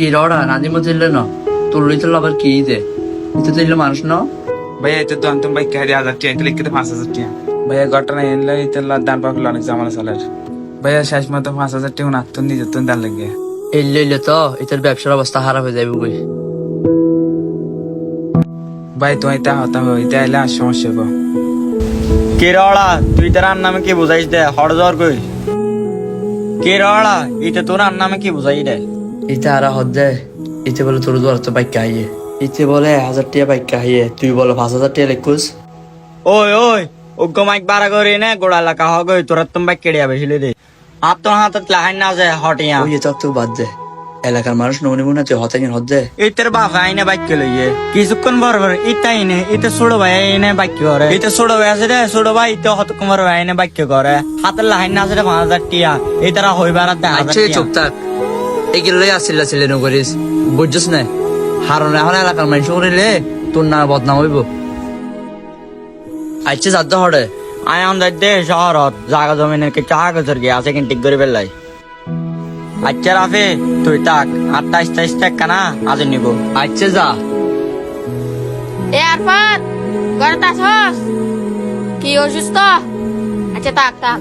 কি রড়া? নাদিম দিলে না? তোর লইতে আবার কি দে? ইতে দিলে মানুষ না? ভাইয়া এতে তো আনতাম ভাই কারি হাজার টিয়া এটা লিখতে পাঁচ হাজার টিয়া। ভাইয়া ঘটনা এনলে ইতে দান পাকলে অনেক জামালা চলার ভাইয়া শেষ মতো পাঁচ হাজার টিয়া নাত্তন নিজের তো দান লাগে। এলে এলে তো এটার ব্যবসার অবস্থা খারাপ হয়ে যাবে কই? ভাই তুই তা হতা হইতে আইলে আর সমস্যা গো কেরলা তুই তার নামে কি বুঝাইস দে? হর জ্বর কই? কেরলা ইতে তোর নামে কি বুঝাই দে? ইতে আর হদ দে। ইতে বলে তোর দোয়ার তো বাইক হাইয়ে। ইতে বলে হাজার টিয়া বাইক হাইয়ে। তুই বলে পাঁচ হাজার টিয়া লেখুস। ওই ওই উগ্গ মাইক বারা করে নে গোড়া এলাকা হগ তোর তুমি বাইক কেড়ে যাবে ছিলে দে। আর তোর হাতত লাহাই না যায় হটিয়া। ওই তো তুই বাদ দে। এলাকার মানুষ নমনি মনে তুই হতে হদ দে। ইতের বাপ আইনে বাইক কে লইয়ে কিছুক্ষণ বর বর ইতা ইনে ইতে ছোট ভাই এনে বাইক করে। ইতে ছোট ভাই আছে রে ছোট ভাই ইতে হত কুমার ভাই এনে বাইক করে। হাতের লাহাই না আছে রে পাঁচ হাজার টিয়া এই তারা হইবার আচ্ছা চুপ থাক। এগুলো লই আসছিল ছিলে নগরিস বুঝছিস না? হারন এখন এলাকার মানুষ করিলে তোর না বদনাম হইব। আচ্ছা যাদ্দ হড়ে। আয় আমাদের দে শহরত জাগা জমিনে কিছু কাগজের গিয়ে আছে কিন্তু ঠিক করে পেলাই আচ্ছা রাফে তুই তাক আটটা আস্তে আস্তে কানা আজ নিব। আচ্ছা যা। এ আরফাত ঘরে আসস? কি অসুস্থ? আচ্ছা তাক তাক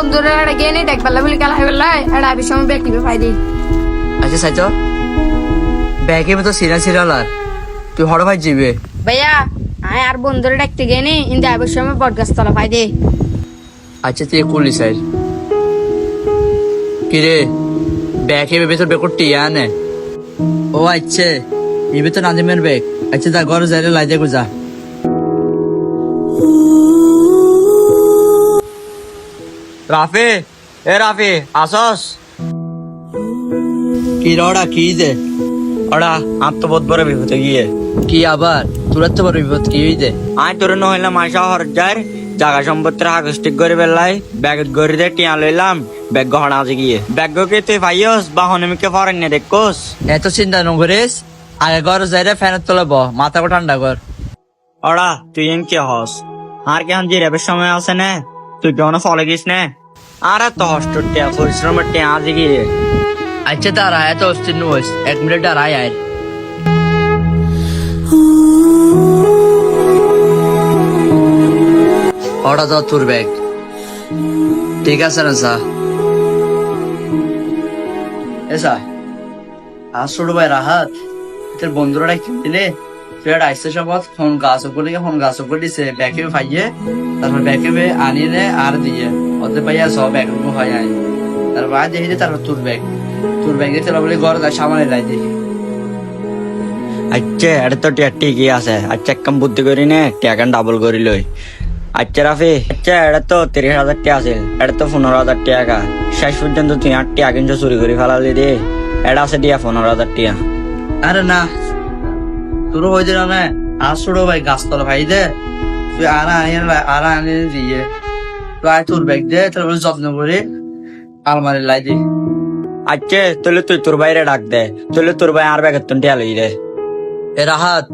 বন্ধুরা এটা গিয়ে নেই দেখবার বলি খেলা হয়ে গেল এটা আবির সময় ব্যক্তি ফাই দিই আচ্ছা সাইতো ব্যাগে মতো সিরা সিরিয়াল আর তুই হড় ভাই জিবে। ভাইয়া আয় আর বন্ধুরা দেখতে গিয়ে নেই ইন্দে আবির সময় পডকাস্ট তলা ফাই দে। আচ্ছা তুই কুলি সাইড কিরে ব্যাগে ভেতর বেকর টিয়া আনে ও আচ্ছা। এই ভেতর নাজিমের ব্যাগ আচ্ছা যা ঘরে যাইলে লাই দেখো যা। রাফে এ রাফে আসস। কি রড়া কি দে ওরা আত্মবোধ বড় বিপদে গিয়ে। কি আবার? তোর তো বড় বিপদ কি হই দে আয় তোর নইলে মাসা হর যার জাগা সম্পত্তির ঠিক করে বেলাই ব্যাগ গড়ি দে টিয়া লইলাম ব্যাগ গহনা আছে গিয়ে। ব্যাগ কে তুই ভাইয়স? বা হনমিকে ফরেন নে দেখোস। এত চিন্তা নকরিস আগে ঘর যাইলে ফ্যানের তলে ব মাথা ঠান্ডা কর। ওরা তুই এন কে হস? আর কেমন জিরাবের সময় আছে না? তুই কেমন ফলে গিস না। আর এত হস্ট পরিশ্রমের টিয়া আছে গিয়ে। আচ্ছা আয় তো অস্থির নইস এক মিনিট আর আয় ওটা তো তোর ব্যাগ। ঠিক আছে না সা এসা আর ভাই রাহাত, তোর বন্ধুরা কি একটা আইসে সবত ফোন গাছ উপর ফোন গাছ উপর দিছে ব্যাকে ফাইয়ে তারপর ব্যাকে আনিয়ে নে আর দিয়ে ওদের পাইয়া সব ব্যাগ রুমে হয় আনি তারপর আর দেখি তারপর তোর ব্যাগ তোর ব্যাগ দিয়ে তারপর ঘর সামানে দেখি। আচ্ছা এটা তো টিয়া ঠিকই আছে। আচ্ছা একদম বুদ্ধি করি নে টিয়া কেন ডাবল করি লই। আচ্ছা রাফি। আচ্ছা এটা তো তিরিশ হাজার টিয়া আছে। এটা তো পনেরো হাজার টাকা শেষ পর্যন্ত তুই আট টিয়া কিন্তু চুরি করে ফেলালি রে এটা আছে টিয়া পনেরো হাজার টিয়া। আরে না তোর হয়ে দিল না আর ছোট ভাই গাছতলা ভাই দে। তুই আর আনিয়ে লাই- আর আনিয়ে দিয়ে তুই আয় তোর ব্যাগ দে। তারপর যত্ন করে। আলমারি লাই দি। আচ্ছা তাহলে তুই তোর বাইরে ডাক দে। তাহলে তোর ভাই আর ব্যাগের তুন টিয়া লই রে এ রাহাত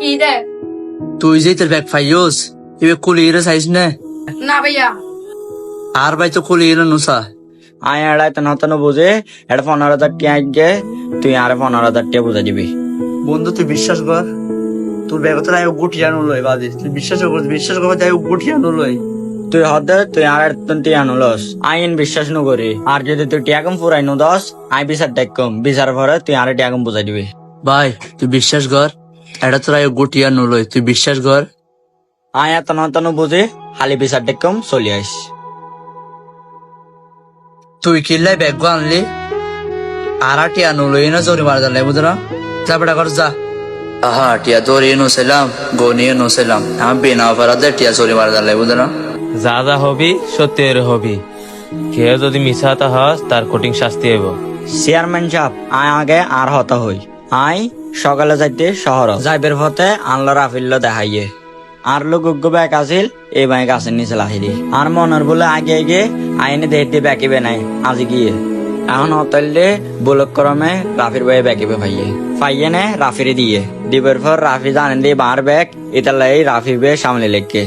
কি দে? তুই যে তোর ব্যাগ ফাইয়োস এবার কুলিয়ে চাইছ না। না ভাইয়া। আর ভাই তো কুলিয়ে নুসা। আয় এটা তো নতন বুঝে। এটা পনেরো হাজার টিয়া আগে তুই আর পনেরো হাজার টিয়া বুঝে দিবি। বন্ধু তুই বিশ্বাস কর তোর ব্যাগ তো আয় গুটিয়া নলই বাদে তুই বিশ্বাস কর বিশ্বাস কর যাই গুটিয়া নলই তুই হদে তুই আর তুন টিয়া নলস আইন বিশ্বাস নু করি। আর যদি তুই টিয়া কম ফুরাই নু দস আই বিচার দেখ কম বিচার পরে তুই আর টিয়া কম বুঝাই দিবি। ভাই তুই বিশ্বাস কর এটা তোর আয় গুটিয়া নলই তুই বিশ্বাস কর। আয় এত নতন বুঝে। খালি বিচার দেখ কম চলি আইস। তুই কিল্লাই ব্যাগ আনলি আর টিয়া নলই না জোরে মারা জানলে বুঝো না? যা বেটা কর যা। আহা টিয়া দৌড়িয়ে নছিলাম গনিয়ে নছিলাম আমি বিনা অপরাধে টিয়া চুরি মারা জানলে বুঝো না? যা যা হবি সত্যের হবি। কেউ যদি মিশাতে হস তার কঠিন শাস্তি হইব। চেয়ারম্যান সাহেব আয় আগে আর হতা হই। আই সকালে যাইতে শহর। যাইবের পথে আনলো রাফিল্ল দেখাইয়ে। আর লোক ব্যাগ আছিল এই ব্যাগ গাছের নিচে লাহিরি আর মনের বলে আগে আগে আইনে দেখতে ব্যাকিবে নাই, আজি গিয়ে। এখন হতাইলে বুলক ক্রমে রাফির বয়ে ব্যাগিবে ফাইয়ে ফাইয়ে নে রাফিরে দিয়ে। দিবার পর রাফি জানেন দিয়ে বাঁর ব্যাগ ইতালাই রাফি বে সামনে লেগে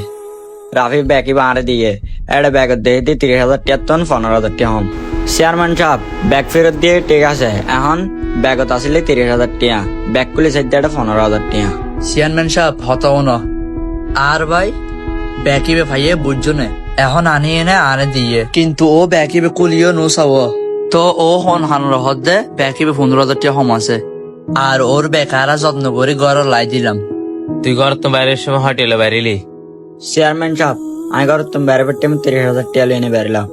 রাফি ব্যাগই বাঁড়ে দিয়ে একটা ব্যাগের দিয়ে তিরিশ হাজার টিয়ার তন পনেরো হাজার টিয়া হম। চেয়ারম্যান সাহেব ব্যাগ ফেরত দিয়ে ঠিক আছে, এখন ব্যাগত আসলে তিরিশ হাজার টিয়া ব্যাগ খুলে সাইড একটা পনেরো হাজার টিয়া। চেয়ারম্যান সাহেব হতাও না আর ভাই ব্যাকিবে ভাইয়ে, বুঝছ না? এখন আনি এনে আনে দিয়ে। কিন্তু ও ব্যাকিবে কুলিও নো চাব। তো ও হন হানোর হদ্দে ব্যাকিবে পনেরো হাজার টাকা হম আছে আর ওর বেকারা যত্ন করে ঘর লাই দিলাম। তুই ঘর তো বাইরের সময় হোটেলে বাইরেলি চেয়ারম্যান সাহেব আমি ঘর তুমি বেড়ে পেটে আমি তিরিশ হাজার টিয়া লিয়ে নিয়ে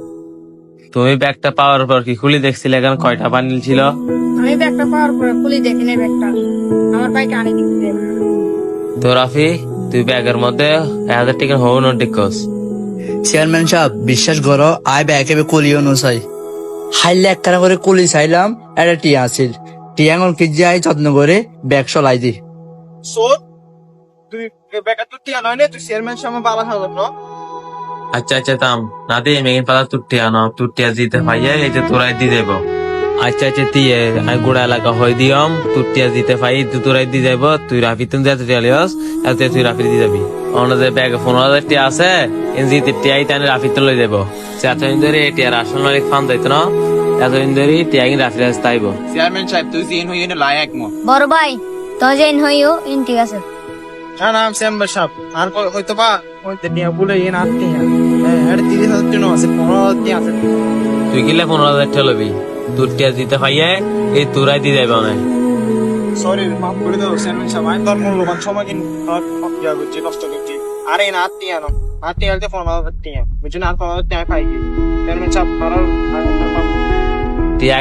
তুমি ব্যাগটা পাওয়ার পর কি খুলি দেখছিলে এখন কয়টা বান্ডিল ছিল আমি ব্যাগটা পাওয়ার পরে খুলি দেখি না ব্যাগটা আমার বাইকে আনি দিতে তো রাফি তুই ব্যাগের মধ্যে এক হাজার টাকার হও নোট দেখোস চেয়ারম্যান সাহেব বিশ্বাস করো আই ব্যাকিবে কুলিও নো চাই। হাইলে একখানা করে কুলি চাইলাম একটা টিয়া আছিল। টিয়াঙ্গল কি যাই যত্ন করে ব্যাগ চলাই দি। সোর তুই বেকার তুই টিয়া নয় নে তুই চেয়ারম্যান সামনে বালা খাওয়া ন? আচ্ছা আচ্ছা তাম না দিয়ে মেগিন পাতা তুটিয়া ন তুটিয়া দিতে পাইয়ে এই যে তোরাই দি দেব আচ্ছা আচ্ছা আমি গোড়া এলাকা হয়ে দিয়ম তুটিয়া দিতে পাই তুই তোরাই দি যাইব তুই রাফি তুমি যেতে এত তুই রাফি দি যাবি। অন্য যে ব্যাগে পনেরো হাজার টিয়া আছে এন জিতে টিয়াই তাই রাফি তো লই যাব সে এতদিন ধরে টিয়ার আসল মালিক ফান যাইতো না এতদিন ধরে টিয়া কিন রাফি রাস্তা আইব চেয়ারম্যান সাহেব তুই জিন লায়ক মো। বড় ভাই তো হইও ইন ঠিক আছে। না না চেম্বার সাহেব। আর হয়তো বা হয়তো নিয়ে বলে না টিয়া। হ্যাঁ তিরিশ হাজার টিয়া আছে পনেরো হাজার টিয়া আছে। তুই কিলে পনেরো হাজার টিয়া লবি তোর টিয়া দিতে পাইয়ে এই তোরাই দি যাইব না সরি মাফ করে দাও চেয়ারম্যান সাহেব আমি তোর মূল্যবান সময় কিন্তু ইয়া করছি নষ্ট করছি। আরে না টিয়া না আর টিয়া হলে পনেরো হাজার টিয়া না হাজার টিয়া পাই সাহেব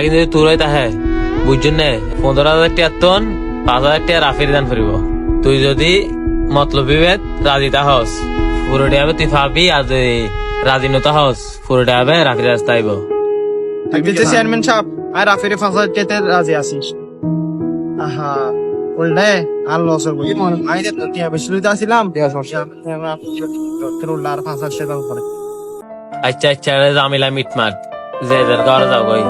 কিন্তু তোরাই তাহে বুঝছেন নে। পনেরো হাজার টিয়ার তন পাঁচ হাজার রাফির দান ফুরিব তুই যদি মতলবি বেদ রাজি তাহস পুরোটি হবে তুই পাবি আর যদি রাজি নতা হস পুরোটি হবে রাফির রাস্তা আইব। চেয়ারম্যান সাহেব আর রাফিরে পাঁচ হাজার টিয়াতে রাজি আছিস। আচ্ছা আচ্ছা জামিলা মিটমাট। যে যার ঘরে যাও গই।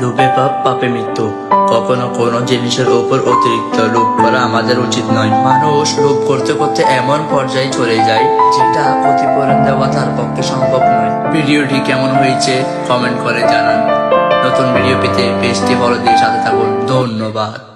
লোভে পাপ পাপে মৃত্যু। কখনো কোনো জিনিসের উপর অতিরিক্ত লোভ করা আমাদের উচিত নয়। মানুষ লোভ করতে করতে এমন পর্যায়ে চলে যায় যেটা ক্ষতিপূরণ দেওয়া তার পক্ষে সম্ভব নয়। ভিডিওটি কেমন হয়েছে কমেন্ট করে জানান। নতুন ভিডিও পেতে পেজটি ফলো দিয়ে সাথে থাকুন। ধন্যবাদ।